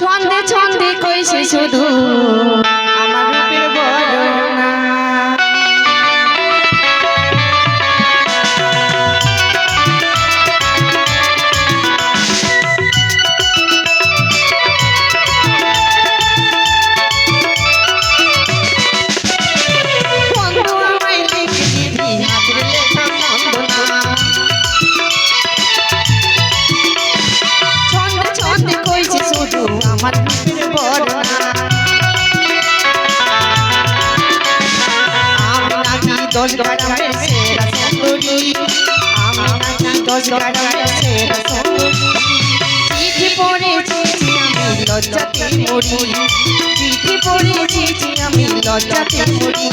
ছন্দে ছন্দে কইছে শুধু। আমার রূপের বর্ণনা। আমি নাকি দশ গ্রামের সেরা সুন্দরী আমি নাকি দশ গ্রামের সেরা চিঠি পড়েছি চিঠি আমি লজ্জাতে মরি।